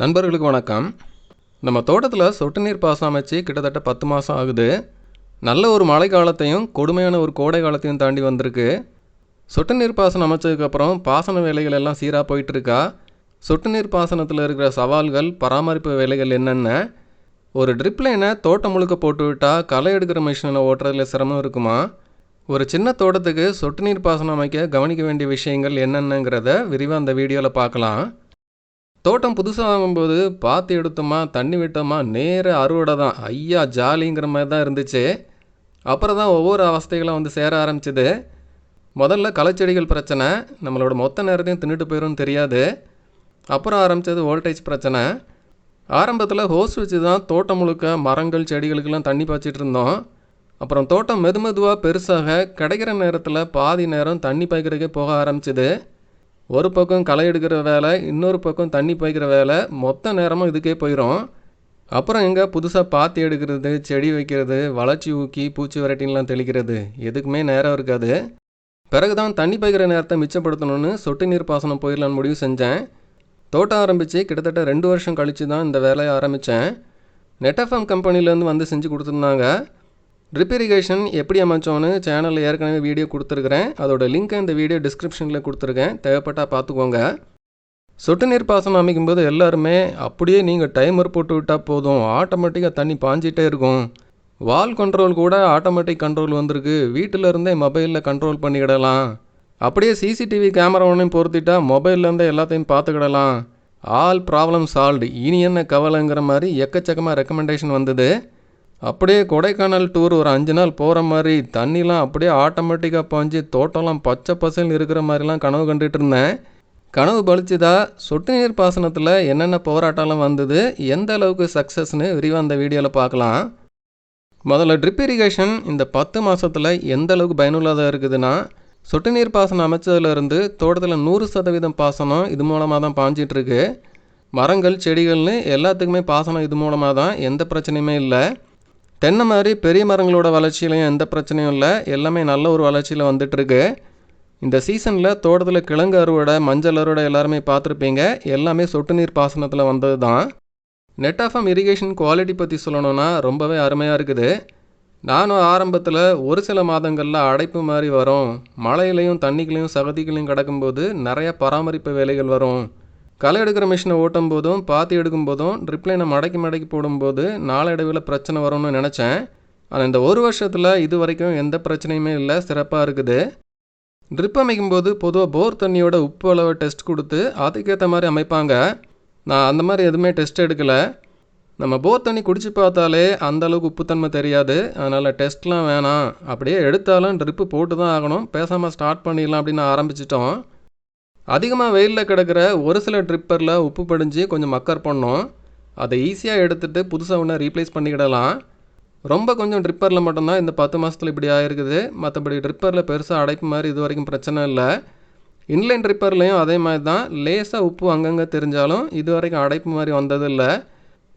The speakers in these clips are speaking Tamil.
நண்பர்களுக்கு வணக்கம். நம்ம தோட்டத்தில் சொட்டு நீர் பாசனம் அமைச்சு கிட்டத்தட்ட பத்து மாதம் ஆகுது. நல்ல ஒரு மழை காலத்தையும் கொடுமையான ஒரு கோடை காலத்தையும் தாண்டி வந்திருக்கு. சொட்டு நீர் பாசனம் அமைச்சதுக்கப்புறம் பாசன வேலைகள் எல்லாம் சீராக போயிட்டுருக்கா? சொட்டு நீர் பாசனத்தில் இருக்கிற சவால்கள் பராமரிப்பு வேலைகள் என்னென்ன? ஒரு ட்ரிப் லைனை தோட்டம் முழுக்க போட்டு விட்டால் களை எடுக்கிற மிஷினில் ஓட்டுறதுல சிரமம் இருக்குமா? ஒரு சின்ன தோட்டத்துக்கு சொட்டு நீர் பாசனம் அமைக்க கவனிக்க வேண்டிய விஷயங்கள் என்னென்னங்கிறத விரிவாக அந்த வீடியோவில் பார்க்கலாம். தோட்டம் புதுசாக வாங்கும்போது பார்த்து எடுத்தோமா தண்ணி விட்டோமா நேர அறுவடை தான் ஐயா ஜாலிங்கிற மாதிரி தான் இருந்துச்சு. அப்புறம் தான் ஒவ்வொரு அவஸ்தைகளும் வந்து சேர ஆரம்பிச்சிது. முதல்ல களைச்செடிகள் பிரச்சனை நம்மளோட மொத்த நேரத்தையும் தின்னுட்டு போயிடும் தெரியாது. அப்புறம் ஆரம்பித்தது வோல்டேஜ் பிரச்சனை. ஆரம்பத்தில் ஹோஸ் வச்சு தான் தோட்டம் முழுக்க மரங்கள் செடிகளுக்கெல்லாம் தண்ணி பாய்ச்சிட்டு இருந்தோம். அப்புறம் தோட்டம் மெது மெதுவாக பெருசாக கிடைக்கிற நேரத்தில் பாதி நேரம் தண்ணி பாய்க்கிறதுக்கே போக ஆரம்பிச்சிது. ஒரு பக்கம் களை எடுக்கிற வேலை இன்னொரு பக்கம் தண்ணி பாய்க்கிற வேலை. மொத்த நேரமும் இதுக்கே போயிடும் அப்புறம் எங்கே புதுசாக பாத்தி எடுக்கிறது செடி வைக்கிறது வளர்ச்சி ஊக்கி பூச்சி வரட்டின்லாம் தெளிக்கிறது. எதுக்குமே நேரம் இருக்காது. பிறகு தான் தண்ணி பாய்க்கிற நேரத்தை மிச்சப்படுத்தணும்னு சொட்டு நீர் பாசனம் போயிடலான்னு முடிவு செஞ்சேன். தோட்டம் ஆரம்பித்து கிட்டத்தட்ட ரெண்டு வருஷம் கழித்து தான் இந்த வேலையை ஆரம்பித்தேன் நெட்டஃபம் கம்பெனிலேருந்து வந்து செஞ்சு கொடுத்துருந்தாங்க. ட்ரிப் இரிகேஷன் எப்படி அமைச்சோன்னு சேனலில் ஏற்கனவே வீடியோ கொடுத்துருக்குறேன். அதோட லிங்க்கை இந்த வீடியோ டிஸ்கிரிப்ஷனில் கொடுத்துருக்கேன். தேவைப்பட்டால் பார்த்துக்கோங்க. சொட்டு நீர் பாசனம் அமைக்கும்போது எல்லாருமே அப்படியே நீங்கள் டைமர் போட்டு விட்டால் போதும். ஆட்டோமேட்டிக்காக தண்ணி பாஞ்சிட்டே இருக்கும். வால் கண்ட்ரோல் கூட ஆட்டோமேட்டிக் கண்ட்ரோல் வந்திருக்கு. வீட்டில் இருந்தே மொபைலில் கண்ட்ரோல் பண்ணிக்கிடலாம். அப்படியே சிசிடிவி கேமரா ஒன்றையும் பொருத்திட்டா மொபைல்லேருந்தே எல்லாத்தையும் பார்த்துக்கிடலாம். ஆல் ப்ராப்ளம் சால்வ்டு இனி என்ன கவலைங்கிற மாதிரி எக்கச்சக்கமாக ரெக்கமெண்டேஷன் வந்தது. அப்படியே கொடைக்கானல் டூர் ஒரு அஞ்சு நாள் போகிற மாதிரி தண்ணிலாம் அப்படியே ஆட்டோமேட்டிக்காக பாஞ்சு தோட்டம்லாம் பச்சை பசல் இருக்கிற மாதிரிலாம் கனவு கண்டுட்டு இருந்தேன். கனவு பலிச்சுதா சொட்டு நீர் பாசனத்தில் என்னென்ன போராட்டம்லாம் வந்தது எந்த அளவுக்கு சக்ஸஸ்னு விரிவாக அந்த வீடியோவில் பார்க்கலாம். முதல்ல ட்ரிப் இரிகேஷன் இந்த பத்து மாதத்தில் எந்த அளவுக்கு பயனுள்ளதாக இருக்குதுன்னா சொட்டு நீர் பாசனம் அமைச்சதுலேருந்து தோட்டத்தில் நூறு சதவீதம் பாசனம் இது மூலமாக தான் பாஞ்சிட்ருக்கு மரங்கள் செடிகள்னு எல்லாத்துக்குமே பாசனம் இது மூலமாக தான் எந்த பிரச்சனையுமே இல்லை. தென்னை மாதிரி பெரிய மரங்களோட வளர்ச்சியிலையும் எந்த பிரச்சனையும் இல்லை. எல்லாமே நல்ல ஒரு வளர்ச்சியில் வந்துட்டுருக்கு. இந்த சீசனில் தோட்டத்தில் கிழங்கு அறுவடை மஞ்சள் அறுவடை எல்லாருமே பார்த்துருப்பீங்க. எல்லாமே சொட்டு நீர் பாசனத்தில் வந்தது தான் நெட் ஆஃப் இரிகேஷன் குவாலிட்டி பற்றி சொல்லணும்னா ரொம்பவே அருமையாக இருக்குது. நானும் ஆரம்பத்தில் ஒரு சில மாதங்களில் அடைப்பு மாதிரி வரும். மழையிலையும் தண்ணிகளையும் சகதிகளையும் கிடக்கும்போது நிறைய பராமரிப்பு வேலைகள் வரும். களை எடுக்கிற மிஷினை ஓட்டும் போதும் பாத்தி எடுக்கும் போதும் ட்ரிப்லைனை மடக்கி மடக்கி போடும்போது நாளடைவில் பிரச்சனை வரும்னு நினச்சேன். ஆனால் இந்த ஒரு வருஷத்தில் இது வரைக்கும் எந்த பிரச்சனையுமே இல்லை சிறப்பாக இருக்குது. ட்ரிப் அமைக்கும்போது பொதுவாக போர் தண்ணியோட உப்பு அளவை டெஸ்ட் கொடுத்து அதுக்கேற்ற மாதிரி அமைப்பாங்க. நான் அந்த மாதிரி எதுவுமே டெஸ்ட் எடுக்கலை. நம்ம போர் தண்ணி குடிச்சு பார்த்தாலே அந்தளவுக்கு உப்புத்தன்மை தெரியாது. அதனால் டெஸ்ட்லாம் வேணாம். அப்படியே எடுத்தாலும் ட்ரிப்பு போட்டு தான் ஆகணும். பேசாமல் ஸ்டார்ட் பண்ணிடலாம் அப்படின்னு ஆரம்பிச்சிட்டோம். அதிகமாக வெயிலில் கிடக்கிற ஒரு சில ட்ரிப்பரில் உப்பு படிஞ்சு கொஞ்சம் மக்கர் பண்ணோம். அதை ஈஸியாக எடுத்துகிட்டு புதுசாக ஒன்று ரீப்ளேஸ் பண்ணிக்கிடலாம். ரொம்ப கொஞ்சம் ட்ரிப்பரில் மட்டும்தான் இந்த பத்து மாதத்தில் இப்படி ஆகிருக்குது மற்றபடி ட்ரிப்பரில் பெருசாக அடைப்பு மாதிரி இது வரைக்கும் பிரச்சனை இல்லை. இன்லைன் ட்ரிப்பர்லேயும் அதே மாதிரி தான் லேசாக உப்பு அங்கங்கே தெரிஞ்சாலும் இது வரைக்கும் அடைப்பு மாதிரி வந்ததில்லை.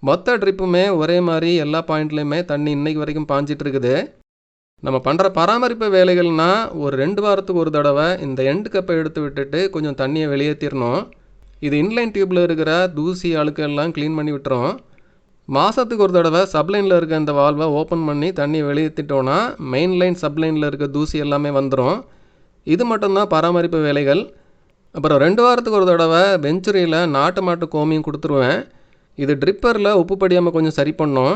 மொத்த ட்ரிப்புமே ஒரே மாதிரி எல்லா பாயிண்ட்லேயுமே தண்ணி இன்றைக்கி வரைக்கும் பாஞ்சிட்ருக்குது நம்ம பண்ணுற பராமரிப்பு வேலைகள்னா ஒரு ரெண்டு வாரத்துக்கு ஒரு தடவை இந்த எண்டு கப்பை எடுத்து விட்டுட்டு கொஞ்சம் தண்ணியை வெளியேற்றிடணும் இது இன்லைன் டியூப்பில் இருக்கிற தூசி அழுக்கு எல்லாம் க்ளீன் பண்ணி விட்டுரும் மாதத்துக்கு ஒரு தடவை சப்லைனில் இருக்க இந்த வால்வை ஓப்பன் பண்ணி தண்ணியை வெளியேற்றிட்டோன்னா மெயின் லைன் சப்லைனில் இருக்க தூசி எல்லாமே வந்துடும் இது மட்டும்தான் பராமரிப்பு வேலைகள். அப்புறம் ரெண்டு வாரத்துக்கு ஒரு தடவை வெஞ்சுரியில் நாட்டு மாட்டு கோமியம் கொடுத்துருவேன். இது ட்ரிப்பரில் உப்பு படியாமல் கொஞ்சம் சரி பண்ணோம்.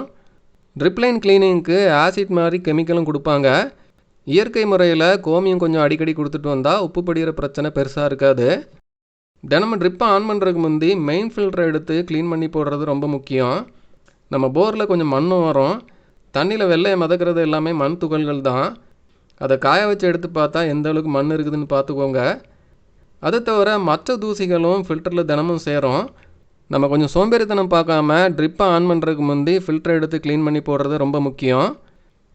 ட்ரிப்லைன் கிளீனிங்க்கு ஆசிட் மாதிரி கெமிக்கலும் கொடுப்பாங்க. இயற்கை முறையில் கோமியம் கொஞ்சம் அடிக்கடி கொடுத்துட்டு வந்தால் உப்பு படிகிற பிரச்சனை பெருசாக இருக்காது. தினமும் ட்ரிப்பை ஆன் பண்ணுறதுக்கு முந்தி மெயின் ஃபில்டரை எடுத்து க்ளீன் பண்ணி போடுறது ரொம்ப முக்கியம். நம்ம போரில் கொஞ்சம் மண்ணும் வரும். தண்ணியில் வெள்ளையை மிதக்கிறது எல்லாமே மண் துகள்கள் தான். அதை காய வச்சு எடுத்து பார்த்தா எந்த அளவுக்கு மண் இருக்குதுன்னு பார்த்துக்கோங்க. அது தவிர மற்ற தூசிகளும் ஃபில்டரில் தினமும் சேரும். நம்ம கொஞ்சம் சோம்பேறித்தனம் பார்க்காம ட்ரிப்பை ஆன் பண்ணுறதுக்கு முந்தி ஃபில்டரை எடுத்து க்ளீன் பண்ணி போடுறது ரொம்ப முக்கியம்.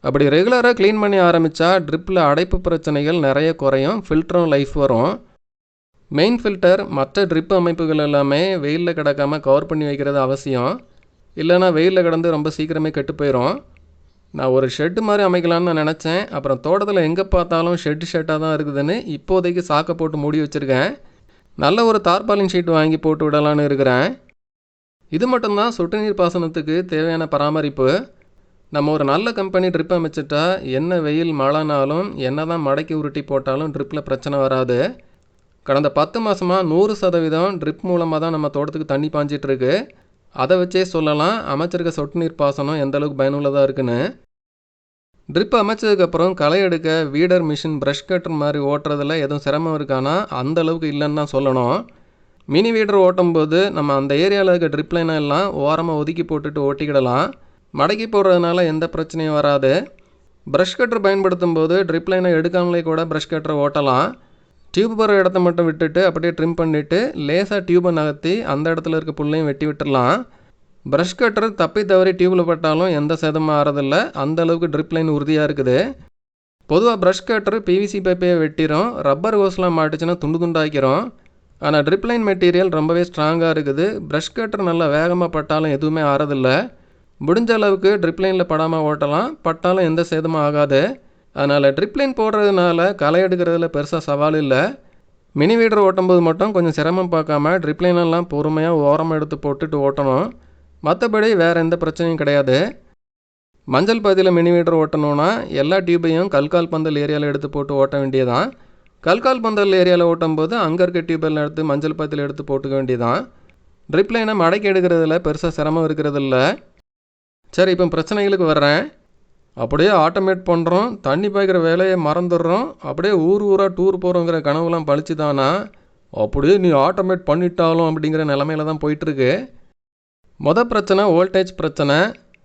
அப்படி ரெகுலராக க்ளீன் பண்ணி ஆரம்பித்தா ட்ரிப்பில் அடைப்பு பிரச்சனைகள் நிறைய குறையும் ஃபில்டரும் லைஃப் வரும். மெயின் ஃபில்டர் மற்ற ட்ரிப் அமைப்புகள் எல்லாமே வெயிலில் கிடக்காம கவர் பண்ணி வைக்கிறது அவசியம். இல்லைன்னா வெயிலில் கிடந்து ரொம்ப சீக்கிரமே கெட்டு போயிடும் நான் ஒரு ஷெட்டு மாதிரி அமைக்கலாம்னு நான் நினச்சேன். அப்புறம் தோட்டத்தில் எங்கே பார்த்தாலும் ஷெட்டு ஷெட்டாக தான் இருக்குதுன்னு இப்போதைக்கு சாக்கை போட்டு மூடி வச்சுருக்கேன். நல்ல ஒரு தார்பாலின் ஷீட் வாங்கி போட்டு விடலான்னு இருக்கிறேன். இது மட்டும்தான் சொட்டு நீர் பாசனத்துக்கு தேவையான பராமரிப்பு. நம்ம ஒரு நல்ல கம்பெனி ட்ரிப் அமைச்சிட்டா என்ன வெயில் மழைனாலும் என்ன தான் மடக்கி உருட்டி போட்டாலும் ட்ரிப்பில் பிரச்சனை வராது. கடந்த பத்து மாதமாக நூறு சதவீதம் ட்ரிப் மூலமாக தான் நம்ம தோட்டத்துக்கு தண்ணி பாஞ்சிட்ருக்கு அதை வச்சே சொல்லலாம் அமைச்சிருக்க சொட்டு நீர் பாசனம் எந்த அளவுக்கு பயனுள்ளதாக இருக்குன்னு. ட்ரிப் அமைச்சதுக்கப்புறம் களை எடுக்க வீடர் மிஷின் ப்ரஷ் கட்டர் மாதிரி ஓட்டுறதுல எதுவும் சிரமம் இருக்கானா? அந்த அளவுக்கு இல்லைன்னு தான் சொல்லணும். மினி வீடர் ஓட்டும்போது நம்ம அந்த ஏரியாவில் இருக்க ட்ரிப் லைனை எல்லாம் ஓரமாக ஒதுக்கி போட்டுட்டு ஓட்டிக்கிடலாம் மடக்கி போடுறதுனால எந்த பிரச்சனையும் வராது. ப்ரஷ் கட்டர் பயன்படுத்தும் போது ட்ரிப் லைனை எடுக்காமலே கூட ப்ரஷ் கட்டரை ஓட்டலாம். டியூப் போகிற இடத்த மட்டும் விட்டுட்டு அப்படியே ட்ரிம் பண்ணிவிட்டு லேசாக டியூப்பை நகர்த்தி அந்த இடத்துல இருக்க புல்லையும் வெட்டி விட்டுடலாம். ப்ரஷ் கட்டர் தப்பி தவறி டியூப்பில் பட்டாலும் எந்த சேதமும் ஆறதில்ல. அந்த அளவுக்கு ட்ரிப் லைன் உறுதியாக இருக்குது. பொதுவாக ப்ரஷ் கட்டர் பிவிசி பைப்பையை வெட்டிடும் ரப்பர் ஹோஸ்லாம் மாட்டுச்சுன்னா துண்டு துண்டாக்கிறோம் ஆனால் ட்ரிப் லைன் மெட்டீரியல் ரொம்பவே ஸ்ட்ராங்காக இருக்குது. ப்ரஷ் கட்டர் நல்லா வேகமாக பட்டாலும் எதுவுமே ஆறதில்லை. முடிஞ்ச அளவுக்கு ட்ரிப் லைனில் படாமல் ஓட்டலாம். பட்டாலும் எந்த சேதமும் ஆகாது. அதனால் ட்ரிப் லைன் போடுறதுனால களை எடுக்கிறதுல பெருசாக சவால் இல்லை. மினி வீடர் ஓட்டும்போது மட்டும் கொஞ்சம் சிரமம் பார்க்காம ட்ரிப் லைனெல்லாம் பொறுமையாக ஓரமாக எடுத்து போட்டுட்டு ஓட்டணும். மற்றபடி வேறு எந்த பிரச்சனையும் கிடையாது. மஞ்சள் பதியில் மினி வீடர் ஓட்டணும்னா எல்லா டியூபையும் கல்கால் பந்தல் ஏரியாவில் எடுத்து போட்டு ஓட்ட வேண்டியதான் கல்கால் பந்தல் ஏரியாவில் ஓட்டும்போது அங்கே இருக்க டியூபெல்லாம் எடுத்து மஞ்சள் பாத்தியில் எடுத்து போட்டுக்க வேண்டியதான் ட்ரிப் லைனை மடக்கி எடுக்கிறதுல பெருசாக சிரமம் இருக்கிறதில்ல. சரி இப்போ பிரச்சனைகளுக்கு வர்றேன். அப்படியே ஆட்டோமேட் பண்ணுறோம் தண்ணி பாய்க்கிற வேலையை மறந்துடுறோம். அப்படியே ஊர் ஊராக டூர் போகிறோங்கிற கனவுலாம் பழிச்சுதானா? அப்படியே நீ ஆட்டோமேட் பண்ணிட்டாலும் அப்படிங்கிற நிலமையில தான் போயிட்டுருக்கு. மொதல் பிரச்சனை வோல்டேஜ் பிரச்சனை.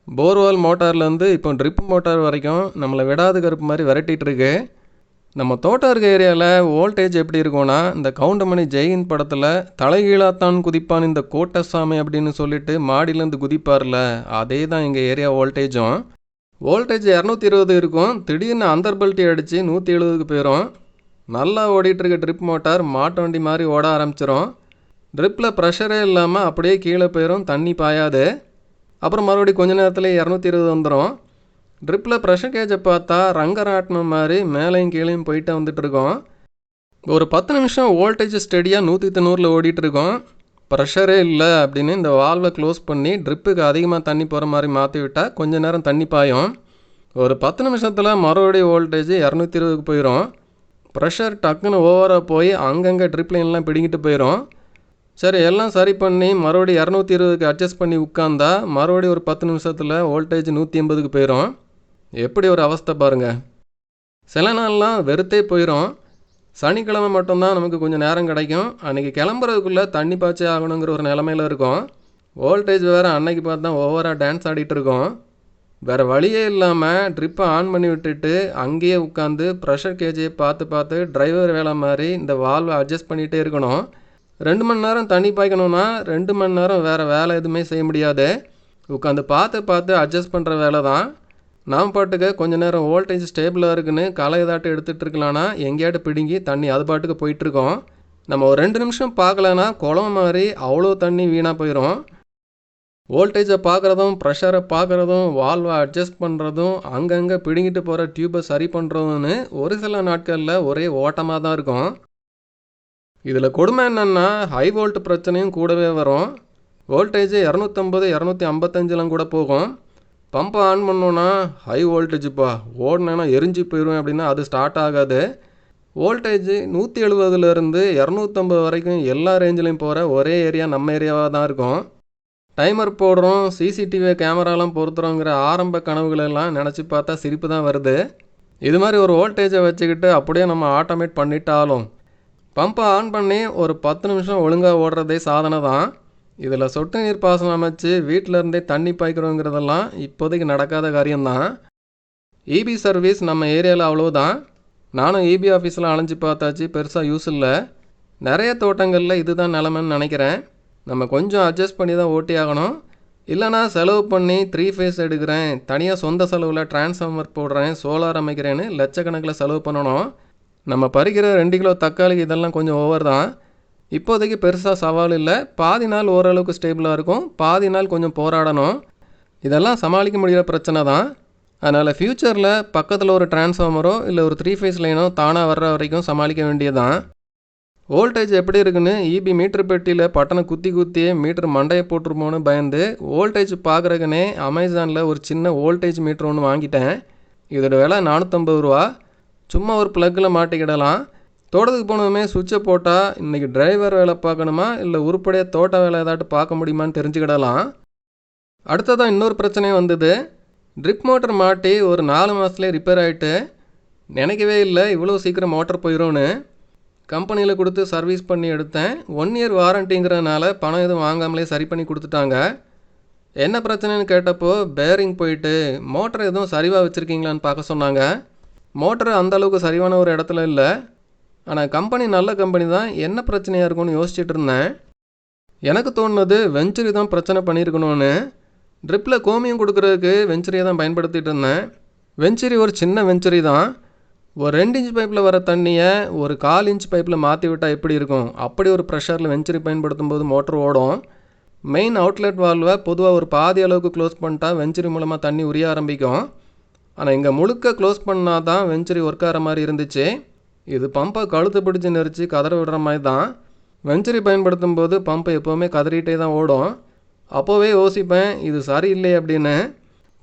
போர்வால் மோட்டார்லேருந்து இப்போ ட்ரிப் மோட்டார் வரைக்கும் நம்மளை விடாது கருப்பு மாதிரி விரட்டிட்டு இருக்கு. நம்ம தோட்டம் இருக்க ஏரியாவில் வோல்டேஜ் எப்படி இருக்கும்னா இந்த கவுண்டமணி ஜெயின் படத்தில் தலைகீழாத்தான் குதிப்பான் இந்த கோட்டசாமி அப்படின்னு சொல்லிட்டு மாடியிலேருந்து குதிப்பார்ல. அதே தான் எங்கள் ஏரியா வோல்டேஜும் வோல்டேஜ் இரநூத்தி இருபது இருக்கும். திடீர்னு அந்தர்பல்ட்டி அடித்து நூற்றி எழுபதுக்கு போயிடும் நல்லா ஓடிட்டுருக்க ட்ரிப் மோட்டார் மாட்டு வண்டி மாதிரி ஓட ஆரம்பிச்சிரும். ட்ரிப்பில் ப்ரெஷரே இல்லாமல் அப்படியே கீழே போயிடும் தண்ணி பாயாது. அப்புறம் மறுபடியும் கொஞ்ச நேரத்தில் இரநூத்தி இருபது வந்துடும் ட்ரிப்பில் ப்ரெஷர் கேஜை பார்த்தா ரங்கராட்டினம் மாதிரி மேலேயும் கீழேயும் போயிட்டு வந்துட்டு இருக்கோம். ஒரு பத்து நிமிஷம் வோல்டேஜ் ஸ்டெடியாக நூற்றி தொண்ணூறில் ஓடிட்டு இருக்கோம். ப்ரெஷரே இல்லை அப்படின்னு இந்த வால்வை க்ளோஸ் பண்ணி ட்ரிப்புக்கு அதிகமாக தண்ணி போகிற மாதிரி மாற்றி விட்டால் கொஞ்ச நேரம் தண்ணி பாயும். ஒரு பத்து நிமிஷத்தில் மறுபடியும் வோல்டேஜ் இரநூத்தி இருபதுக்கு போயிடும் ப்ரெஷர் டக்குன்னு ஓவராக போய் அங்கங்கே ட்ரிப் லைன்லாம் பிடிங்கிட்டு போயிடும் சரி எல்லாம் சரி பண்ணி மறுபடியும் இரநூத்தி இருபதுக்கு அட்ஜஸ்ட் பண்ணி உட்காந்தா மறுபடியும் ஒரு பத்து நிமிஷத்தில் வோல்டேஜ் நூற்றி எண்பதுக்கு போயிடும் எப்படி ஒரு அவஸ்தை பாருங்கள் சில நாள்லாம் வெறுத்தே போயிடும் சனிக்கிழமை மட்டும்தான் நமக்கு கொஞ்சம் நேரம் கிடைக்கும். அன்றைக்கி கிளம்புறதுக்குள்ளே தண்ணி பாய்ச்சே ஆகணுங்கிற ஒரு நிலமையில இருக்கும். வோல்டேஜ் வேறு அன்னைக்கு பார்த்து தான் ஓவராக டான்ஸ் ஆடிட்டு இருக்கோம். வேறு வழியே இல்லாமல் ட்ரிப்பை ஆன் பண்ணி விட்டுட்டு அங்கேயே உட்காந்து ப்ரெஷர் கேஜியை பார்த்து பார்த்து டிரைவர் வேலை மாதிரி இந்த வால்வை அட்ஜஸ்ட் பண்ணிகிட்டே இருக்கணும். ரெண்டு மணி நேரம் தண்ணி பாய்க்கணும்னா ரெண்டு மணி நேரம் வேறு வேலை எதுவுமே செய்ய முடியாது. உட்காந்து பார்த்து பார்த்து அட்ஜஸ்ட் பண்ணுற வேலை தான் நாம் பாட்டுக்கு கொஞ்ச நேரம் வோல்டேஜ் ஸ்டேபிளாக இருக்குன்னு களை ஏதாட்டும் எடுத்துகிட்டு இருக்கலான்னா எங்கேயாட்டு பிடுங்கி தண்ணி அது பாட்டுக்கு போயிட்டுருக்கோம். நம்ம ஒரு ரெண்டு நிமிஷம் பார்க்கலன்னா குளம் மாதிரி அவ்வளோ தண்ணி வீணாக போயிடும் வோல்டேஜை பார்க்குறதும் ப்ரெஷரை பார்க்குறதும் வால்வை அட்ஜஸ்ட் பண்ணுறதும் அங்கங்கே பிடுங்கிட்டு போகிற டியூப்பை சரி பண்ணுறதுன்னு ஒரு சில நாட்களில் ஒரே ஓட்டமாக தான் இருக்கும். இதில் கொடுமை என்னென்னா ஹை வோல்ட் பிரச்சனையும் கூடவே வரும். வோல்டேஜ் இரநூத்தம்பது இரநூத்தி ஐம்பத்தஞ்சிலும் கூட போகும். பம்பை ஆன் பண்ணோன்னா ஹை வோல்டேஜுப்பா ஓடினேன்னா எரிஞ்சு போயிடும் அப்படின்னா அது ஸ்டார்ட் ஆகாது. வோல்டேஜு நூற்றி எழுபதுலேருந்து இரநூத்தம்பது வரைக்கும் எல்லா ரேஞ்சிலையும் போகிற ஒரே ஏரியா நம்ம ஏரியாவாக தான் இருக்கும். டைமர் போடுறோம் சிசிடிவி கேமராலாம் பொருத்துறோங்கிற ஆரம்ப கனவுகளெல்லாம் நினச்சி பார்த்தா சிரிப்பு தான் வருது. இது மாதிரி ஒரு வோல்டேஜை வச்சுக்கிட்டு அப்படியே நம்ம ஆட்டோமேட் பண்ணிட்டாலும் பம்பை ஆன் பண்ணி ஒரு பத்து நிமிஷம் ஒழுங்காக ஓடுறதே சாதனை தான். இதில் சொட்டு நீர் பாசனம் அமைச்சு வீட்டில் இருந்தே தண்ணி பாய்க்கிறோங்கிறதெல்லாம் இப்போதைக்கு நடக்காத காரியம்தான். இபி சர்வீஸ் நம்ம ஏரியாவில் அவ்வளோதான் நானும் இபி ஆஃபீஸில் அலைஞ்சு பார்த்தாச்சு பெருசாக யூஸ் இல்லை. நிறைய தோட்டங்களில் இதுதான் நிலமைன்னு நினைக்கிறேன். நம்ம கொஞ்சம் அட்ஜஸ்ட் பண்ணி தான் ஓட்டி ஆகணும். இல்லைனா செலவு பண்ணி த்ரீ ஃபேஸ் எடுக்கிறேன். தனியாக சொந்த செலவில் டிரான்ஸ்ஃபார்மர் போடுறேன் சோலார் அமைக்கிறேன்னு லட்சக்கணக்கில் செலவு பண்ணணும். நம்ம பறிக்கிற ரெண்டு கிலோ தக்காளி இதெல்லாம் கொஞ்சம் ஓவர் தான். இப்போதைக்கு பெருசாக சவால் இல்லை. பாதி நாள் ஓரளவுக்கு ஸ்டேபிளாக இருக்கும். பாதி நாள் கொஞ்சம் போராடணும். இதெல்லாம் சமாளிக்க முடிகிற பிரச்சனை தான். அதனால் ஃப்யூச்சரில் பக்கத்தில் ஒரு டிரான்ஸ்ஃபார்மரோ இல்லை ஒரு த்ரீ ஃபேஸ் லைனோ தானாக வர்ற வரைக்கும் சமாளிக்க வேண்டியதுதான் வோல்டேஜ் எப்படி இருக்குன்னு இபி மீட்டர் பெட்டியில் பட்டனை குத்தி குத்தியே மீட்டர் மண்டையை போட்டுருமோன்னு பயந்து வோல்டேஜ் பார்க்குறக்குனே அமேசானில் ஒரு சின்ன வோல்டேஜ் மீட்டர் ஒன்று வாங்கிட்டேன். இதோட விலை நானூற்றம்பது ரூபா. சும்மா ஒரு ப்ளக்கில் மாட்டிக்கிடலாம். தோட்டத்துக்கு போனதுமே சுவிட்சை போட்டால் இன்றைக்கி டிரைவர் வேலை பார்க்கணுமா? இல்லை உருப்படியாக தோட்ட வேலை ஏதாட்டு பார்க்க முடியுமான்னு தெரிஞ்சுக்கிடலாம். அடுத்ததான் இன்னொரு பிரச்சனையும் வந்தது. ட்ரிப் மோட்டர் மாட்டி ஒரு நாலு மாதத்துலேயே ரிப்பேர் ஆகிட்டு நினைக்கவே இல்லை இவ்வளோ சீக்கிரம் மோட்டர் போயிடும்னு கம்பெனியில் கொடுத்து சர்வீஸ் பண்ணி எடுத்தேன். ஒன் இயர் வாரண்ட்டிங்கிறதுனால பணம் எதுவும் வாங்காமலே சரி பண்ணி கொடுத்துட்டாங்க. என்ன பிரச்சனைன்னு கேட்டப்போ பேரிங் போயிட்டு மோட்டர் எதுவும் சரிவாக வச்சுருக்கீங்களான்னு பார்க்க சொன்னாங்க. மோட்டர் அந்த அளவுக்கு சரிவான ஒரு இடத்துல இல்லை. ஆனால் கம்பெனி நல்ல கம்பெனி தான். என்ன பிரச்சனையாக இருக்கும்னு யோசிச்சுட்டு இருந்தேன். எனக்கு தோணுனது வெஞ்சரி தான் பிரச்சனை பண்ணியிருக்கணும்னு. ட்ரிப்பில் கோமியம் கொடுக்குறதுக்கு வெஞ்சரியை தான் பயன்படுத்திகிட்டு இருந்தேன். வெஞ்சரி ஒரு சின்ன வெஞ்சரி தான். ஒரு ரெண்டு இன்ச் பைப்பில் வர தண்ணியை ஒரு கால் இன்ச் பைப்பில் மாற்றி விட்டால் எப்படி இருக்கும்? அப்படி ஒரு ப்ரெஷரில் வெஞ்சரி பயன்படுத்தும் போது மோட்டர் ஓடும். மெயின் அவுட்லெட் வால்வை பொதுவாக ஒரு பாதி அளவுக்கு க்ளோஸ் பண்ணிட்டா வெஞ்சரி மூலமாக தண்ணி உரிய ஆரம்பிக்கும். ஆனால் இங்கே முழுக்க க்ளோஸ் பண்ணால் தான் வெஞ்சரி ஒர்க் ஆகிற மாதிரி இருந்துச்சு. இது பம்பை கழுத்து பிடிச்சி நெரிச்சு கதற விடுற மாதிரி தான் வெஞ்சரி பயன்படுத்தும் போது பம்பை எப்போவுமே கதறிட்டே தான் ஓடும். அப்போவே யோசிப்பேன் இது சரியில்லை அப்படின்னு.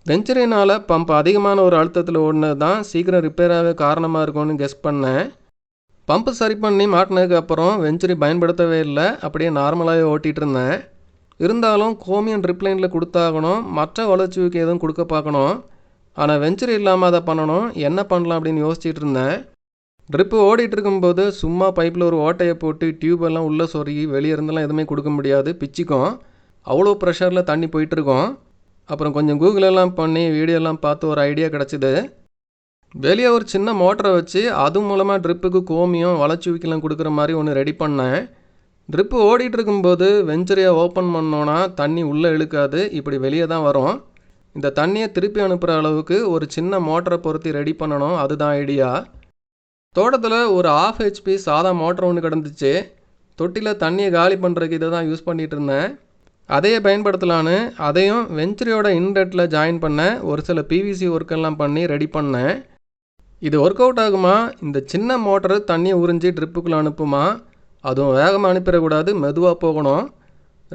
வெஞ்சரினால் பம்ப் அதிகமான ஒரு அழுத்தத்தில் ஓடினது தான் சீக்கிரம் ரிப்பேராகவே காரணமாக இருக்கும்னு கெஸ் பண்ணேன். பம்பு சரி பண்ணி மாட்டினதுக்கு அப்புறம் பயன்படுத்தவே இல்லை அப்படியே நார்மலாகவே ஓட்டிகிட்டு இருந்தேன். இருந்தாலும் கோமியம் ட்ரிப்லைனில் கொடுத்தாகணும் மற்ற வளர்ச்சிக்கு எதுவும் கொடுக்க பார்க்கணும். ஆனால் வெஞ்சரி இல்லாமல் அதை பண்ணணும் என்ன பண்ணலாம் அப்படின்னு யோசிச்சுட்டு இருந்தேன். ட்ரிப்பு ஓடிட்டு இருக்கும்போது சும்மா பைப்பில் ஒரு ஓட்டையை போட்டு டியூப் எல்லாம் உள்ளே சொருகி வெளியே இருந்தெல்லாம் எதுவுமே கொடுக்க முடியாது. பிச்சிக்கும். அவ்வளோ ப்ரெஷரில் தண்ணி போயிட்டுருக்கோம் அப்புறம் கொஞ்சம் கூகுள் எல்லாம் பண்ணி வீடியோலாம் பார்த்து ஒரு ஐடியா கிடச்சிது. வெளியே ஒரு சின்ன மோட்டரை வச்சு அது மூலமாக ட்ரிப்புக்கு கோமியம் வளர்ச்சி கொடுக்குற மாதிரி ஒன்று ரெடி பண்ணேன். ட்ரிப்பு ஓடிட்டு இருக்கும்போது வெஞ்சரியை ஓப்பன் பண்ணோன்னா தண்ணி உள்ளே இழுக்காது. இப்படி வெளியே தான் வரும். இந்த தண்ணியை திருப்பி அனுப்புகிற அளவுக்கு ஒரு சின்ன மோட்டரை பொருத்தி ரெடி பண்ணணும். அதுதான் ஐடியா தோட்டத்தில் ஒரு ஆஃப் ஹெச்பி சாதா மோட்டர் ஒன்று கிடந்துச்சு. தொட்டியில் தண்ணியை காலி பண்ணுறதுக்கு இதை தான் யூஸ் பண்ணிகிட்டு இருந்தேன். அதையே பயன்படுத்தலான்னு அதையும் வெஞ்சுரியோட இன்டெட்டில் ஜாயின் பண்ண ஒரு சில பிவிசி ஒர்க்கெல்லாம் பண்ணி ரெடி பண்ணேன். இது ஒர்க் அவுட் ஆகுமா? இந்த சின்ன மோட்டரு தண்ணியை உறிஞ்சி ட்ரிப்புக்குள்ளே அனுப்புமா? அதுவும் வேகமாக அனுப்பிடக்கூடாது மெதுவாக போகணும்.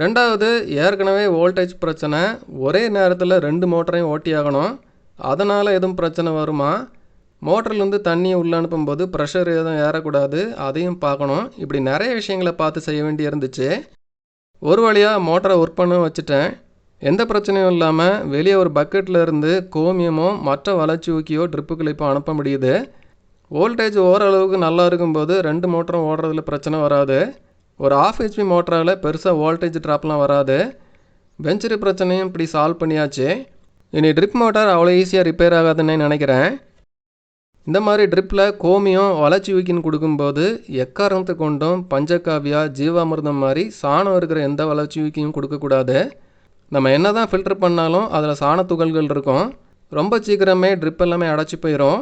ரெண்டாவது ஏற்கனவே வோல்டேஜ் பிரச்சனை. ஒரே நேரத்தில் ரெண்டு மோட்டரையும் ஓட்டி ஆகணும். அதனால் எதுவும் பிரச்சனை வருமா? மோட்டர்லேருந்து தண்ணியை உள்ளே அனுப்பும்போது ப்ரெஷர் எதுவும் ஏறக்கூடாது அதையும் பார்க்கணும். இப்படி நிறைய விஷயங்களை பார்த்து செய்ய வேண்டி இருந்துச்சு. ஒரு வழியாக மோட்டரை ஒர்க் பண்ண வச்சுட்டேன். எந்த பிரச்சனையும் இல்லாமல் வெளியே ஒரு பக்கெட்டில் இருந்து கோமியமோ மற்ற வளர்ச்சி ஊக்கியோ ட்ரிப்புக்குள்ள இப்போ அனுப்ப முடியுது. வோல்டேஜ் ஓரளவுக்கு நல்லா இருக்கும்போது ரெண்டு மோட்டரும் ஓடுறதுல பிரச்சனை வராது. ஒரு ஆஃப் ஹெச்பி மோட்டரால் பெருசாக வோல்டேஜ் ட்ராப்லாம் வராது. வெஞ்சரி பிரச்சனையும் இப்படி சால்வ் பண்ணியாச்சு. இனி ட்ரிப் மோட்டார் அவ்வளோ ஈஸியாக ரிப்பேர் ஆகாதுன்னு நினைக்கிறேன். இந்த மாதிரி ட்ரிப்பில் கோமியம் வளர்ச்சி ஊக்கின்னு கொடுக்கும்போது எக்காரணத்தை கொண்டும் பஞ்சகாவியா ஜீவாமிர்தம் மாதிரி சாணம் இருக்கிற எந்த வளர்ச்சி ஊக்கியும் கொடுக்கக்கூடாது. நம்ம என்ன தான் ஃபில்டர் பண்ணாலும் அதில் சாண துகள்கள் இருக்கும். ரொம்ப சீக்கிரமே ட்ரிப் எல்லாமே அடைச்சி போயிடும்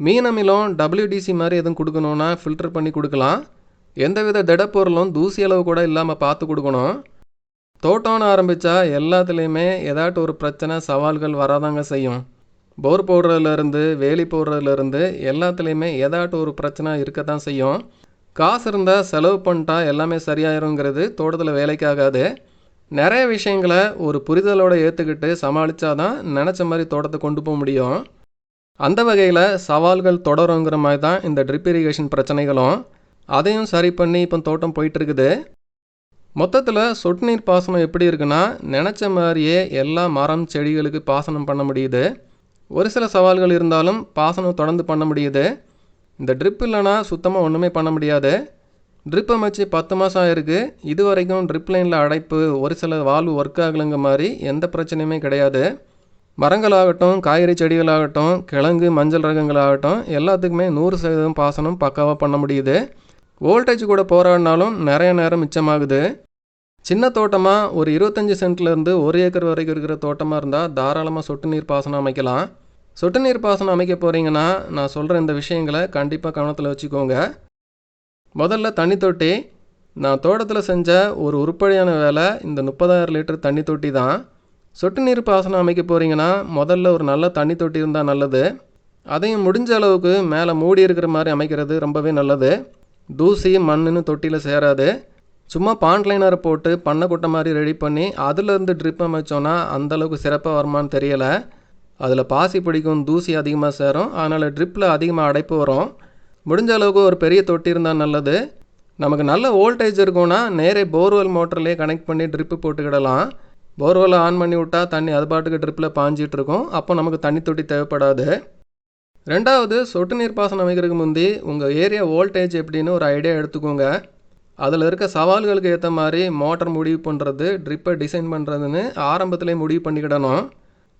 மீன் அமிலம் டபிள்யூடிசி மாதிரி எதுவும் கொடுக்கணுன்னா ஃபில்டர் பண்ணி கொடுக்கலாம். எந்தவித திடப்பொருளும் தூசி அளவு கூட இல்லாமல் பார்த்து கொடுக்கணும். தோட்டம்னு ஆரம்பித்தா எல்லாத்துலேயுமே ஏதாட்டு ஒரு பிரச்சனை சவால்கள் வராதாங்க செய்யும். போர் போடுறதுலேருந்து வேலி போடுறதுலேருந்து எல்லாத்துலேயுமே ஏதாட்டு ஒரு பிரச்சனை இருக்க தான் செய்யும். காசு இருந்தால் செலவு பண்ணிட்டா எல்லாமே சரியாயிருங்கிறது தோட்டத்தில் வேலைக்காகாது. நிறைய விஷயங்களை ஒரு புரிதலோடு ஏற்றுக்கிட்டு சமாளித்தாதான் நினச்ச மாதிரி தோட்டத்தை கொண்டு போக முடியும். அந்த வகையில் சவால்கள் தொடருங்கிற மாதிரி தான் இந்த ட்ரிப் இரிகேஷன் பிரச்சனைகளும். அதையும் சரி பண்ணி இப்போ தோட்டம் போயிட்டுருக்குது. மொத்தத்தில் சொட்டு நீர் பாசனம் எப்படி இருக்குன்னா நினச்ச மாதிரியே எல்லா மரம் செடிகளுக்கு பாசனம் பண்ண முடியுது. ஒரு சில சவால்கள் இருந்தாலும் பாசனம் தொடர்ந்து பண்ண முடியுது. இந்த ட்ரிப் இல்லைன்னா சுத்தமாக ஒன்றுமே பண்ண முடியாது. ட்ரிப் அமைச்சு பத்து மாதம் ஆயிருக்கு. இது வரைக்கும் ட்ரிப் லைனில் அடைப்பு ஒரு சில வால்வு ஒர்க் ஆகலைங்க மாதிரி எந்த பிரச்சனையுமே கிடையாது. மரங்களாகட்டும் காய்கறி செடிகளாகட்டும் கிழங்கு மஞ்சள் ரகங்களாகட்டும் எல்லாத்துக்குமே நூறு சதவீதம் பாசனம் பக்காவாக பண்ண முடியுது. வோல்டேஜ் கூட போராடினாலும் நிறைய நேரம் மிச்சமாகுது. சின்ன தோட்டமாக ஒரு இருபத்தஞ்சி சென்ட்லேருந்து ஒரு ஏக்கர் வரைக்கும் இருக்கிற தோட்டமாக இருந்தால் தாராளமாக சொட்டு நீர் பாசனம் அமைக்கலாம். சொட்டு நீர் பாசனம் அமைக்க போகிறீங்கன்னா நான் சொல்கிற இந்த விஷயங்களை கண்டிப்பாக கவனத்தில் வச்சுக்கோங்க. முதல்ல தண்ணி தொட்டி. நான் தோட்டத்தில் செஞ்ச ஒரு உருப்படியான வேலை இந்த முப்பதாயிரம் லிட்டர் தண்ணி தொட்டி தான். சொட்டு நீர் பாசனம் அமைக்க போகிறீங்கன்னா முதல்ல ஒரு நல்ல தண்ணி தொட்டி இருந்தால் நல்லது. அதையும் முடிஞ்ச அளவுக்கு மேலே மூடி இருக்கிற மாதிரி அமைக்கிறது ரொம்பவே நல்லது. தூசி மண்ணுன்னு தொட்டியில் சேராது. சும்மா பாண்ட் லைனரை போட்டு பண்ணை குட்டை மாதிரி ரெடி பண்ணி அதுலேருந்து ட்ரிப் அமைச்சோன்னா அந்தளவுக்கு சிறப்பாக வருமான்னு தெரியலை. அதில் பாசி பிடிக்கும் தூசி அதிகமாக சேரும். அதனால் ட்ரிப்பில் அதிகமாக அடைப்பு வரும். முடிஞ்ச அளவுக்கு ஒரு பெரிய தொட்டி இருந்தால் நல்லது. நமக்கு நல்ல வோல்டேஜ் இருக்கும்னா நேரே போர்வெல் மோட்டர்லேயே கனெக்ட் பண்ணி ட்ரிப்பு போட்டுக்கிடலாம். போர்வெல்லை ஆன் பண்ணி விட்டால் தண்ணி அது பாட்டுக்கு ட்ரிப்பில் பாஞ்சிட்டு இருக்கும். அப்போ நமக்கு தண்ணி தொட்டி தேவைப்படாது. ரெண்டாவது சொட்டு நீர் பாசனம் அமைக்கிறதுக்கு முந்தி உங்கள் ஏரியா வோல்டேஜ் எப்படின்னு ஒரு ஐடியா எடுத்துக்கோங்க. அதில் இருக்க சவால்களுக்கு ஏற்ற மாதிரி மோட்டர் முடிவு பண்ணுறது ட்ரிப்பை டிசைன் பண்ணுறதுன்னு ஆரம்பத்துலேயே முடிவு பண்ணிக்கிடணும்.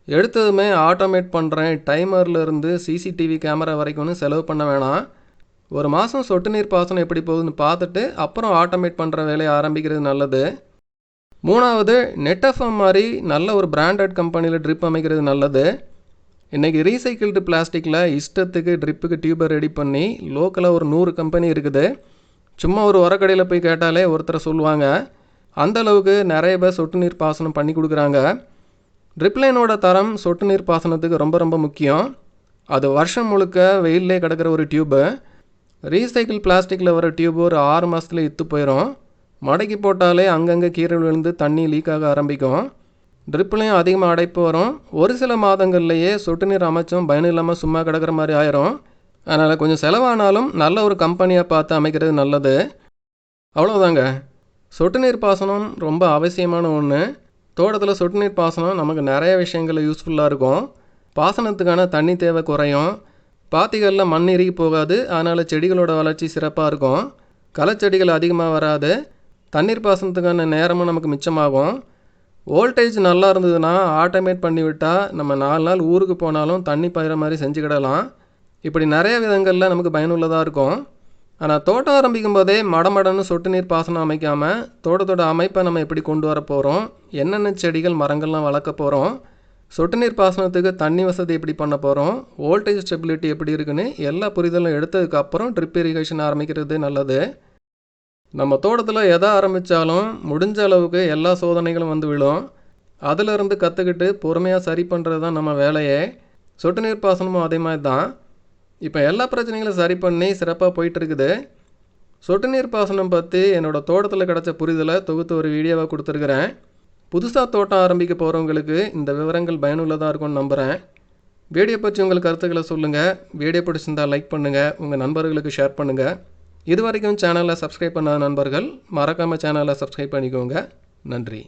எடுத்ததுமே ஆட்டோமேட் பண்ணுறேன் டைமர்லேருந்து சிசிடிவி கேமரா வரைக்கும்னு செலவு பண்ண வேணாம். ஒரு மாதம் சொட்டு நீர் பாசனம் எப்படி போகுதுன்னு பார்த்துட்டு அப்புறம் ஆட்டோமேட் பண்ணுற வேலையை ஆரம்பிக்கிறது நல்லது. மூணாவது நெட்எஃப்எம் மாதிரி நல்ல ஒரு பிராண்டட் கம்பெனியில் ட்ரிப் அமைக்கிறது நல்லது. இன்றைக்கி ரீசைக்கிள்டு பிளாஸ்டிக்கில் இஷ்டத்துக்கு ட்ரிப்புக்கு டியூபை ரெடி பண்ணி லோக்கலாக ஒரு நூறு கம்பெனி இருக்குது. சும்மா ஒரு உரக்கடையில் போய் கேட்டாலே ஒருத்தர் சொல்லுவாங்க. அந்தளவுக்கு நிறைய பேர் சொட்டு நீர் பாசனம் பண்ணி கொடுக்குறாங்க. ட்ரிப்லைனோட தரம் சொட்டு நீர் பாசனத்துக்கு ரொம்ப ரொம்ப முக்கியம். அது வருஷம் முழுக்க வெயிலே கிடக்கிற ஒரு டியூபு ரீசைக்கிள் பிளாஸ்டிக்கில் வர டியூப் ஒரு ஆறு மாதத்துல இத்து போயிடும் மடக்கி போட்டாலே அங்கங்கே கீரை விழுந்து தண்ணி லீக் ஆக ஆரம்பிக்கும். ட்ரிப்லையும் அதிகமாக அடைப்பு வரும். ஒரு சில மாதங்கள்லேயே சொட்டு நீர் அமைச்சும் பயன் இல்லாமல் சும்மா கிடக்கிற மாதிரி ஆயிரும். அதனால் கொஞ்சம் செலவானாலும் நல்ல ஒரு கம்பெனியாக பார்த்து அமைக்கிறது நல்லது. அவ்வளோதாங்க சொட்டு நீர் பாசனம் ரொம்ப அவசியமான ஒன்று தோட்டத்தில் சொட்டு நீர் பாசனம் நமக்கு நிறைய விஷயங்கள் யூஸ்ஃபுல்லாக இருக்கும். பாசனத்துக்கான தண்ணி தேவை குறையும். பாத்திகளில் மண் இறுகி போகாது. அதனால் செடிகளோட வளர்ச்சி சிறப்பாக இருக்கும். களைச்செடிகள் அதிகமாக வராது. தண்ணீர் பாசனத்துக்கான நேரமும் நமக்கு மிச்சமாகும். வோல்டேஜ் நல்லா இருந்ததுன்னா ஆட்டோமேட் பண்ணி விட்டால் நம்ம நாலு நாள் ஊருக்கு போனாலும் தண்ணி பயிற மாதிரி செஞ்சுக்கிடலாம். இப்படி நிறைய விதங்களில் நமக்கு பயனுள்ளதாக இருக்கும். ஆனால் தோட்டம் ஆரம்பிக்கும் போதே மடமடன்னு சொட்டு நீர் பாசனம் அமைக்காமல் தோட்டத்தோட அமைப்பை நம்ம எப்படி கொண்டு வர போகிறோம் என்னென்ன செடிகள் மரங்கள்லாம் வளர்க்க போகிறோம் சொட்டு நீர் பாசனத்துக்கு தண்ணி வசதி எப்படி பண்ண போகிறோம் வோல்டேஜ் ஸ்டெபிலிட்டி எப்படி இருக்குன்னு எல்லா புரிதலும் எடுத்ததுக்கப்புறம் ட்ரிப் இரிகேஷன் ஆரம்பிக்கிறது நல்லது. நம்ம தோட்டத்தில் எதை ஆரம்பித்தாலும் முடிஞ்ச அளவுக்கு எல்லா சோதனைகளும் வந்து விழும். அதிலிருந்து கற்றுக்கிட்டு பொறுமையாக சரி பண்ணுறது தான் நம்ம வேலையே. சொட்டு நீர் பாசனமும் அதே மாதிரி தான் இப்போ எல்லா பிரச்சனைகளும் சரி பண்ணி சிறப்பாக போயிட்டுருக்குது. சொட்டு நீர் பாசனம் பற்றி என்னோடய தோட்டத்தில் கிடச்ச புரிதலை தொகுத்து ஒரு வீடியோவாக கொடுத்துருக்குறேன். புதுசாக தோட்டம் ஆரம்பிக்க போகிறவங்களுக்கு இந்த விவரங்கள் பயனுள்ளதாக இருக்கும்னு நம்புகிறேன் வீடியோ பற்றி உங்கள் கருத்துக்களை சொல்லுங்கள் வீடியோ பிடிச்சிருந்தால் லைக் பண்ணுங்கள் உங்கள் நண்பர்களுக்கு ஷேர் பண்ணுங்கள் இது வரைக்கும் சேனலை சப்ஸ்கிரைப் பண்ணாத நண்பர்கள் மறக்காமல் சேனலை சப்ஸ்கிரைப் பண்ணிக்கோங்க. நன்றி.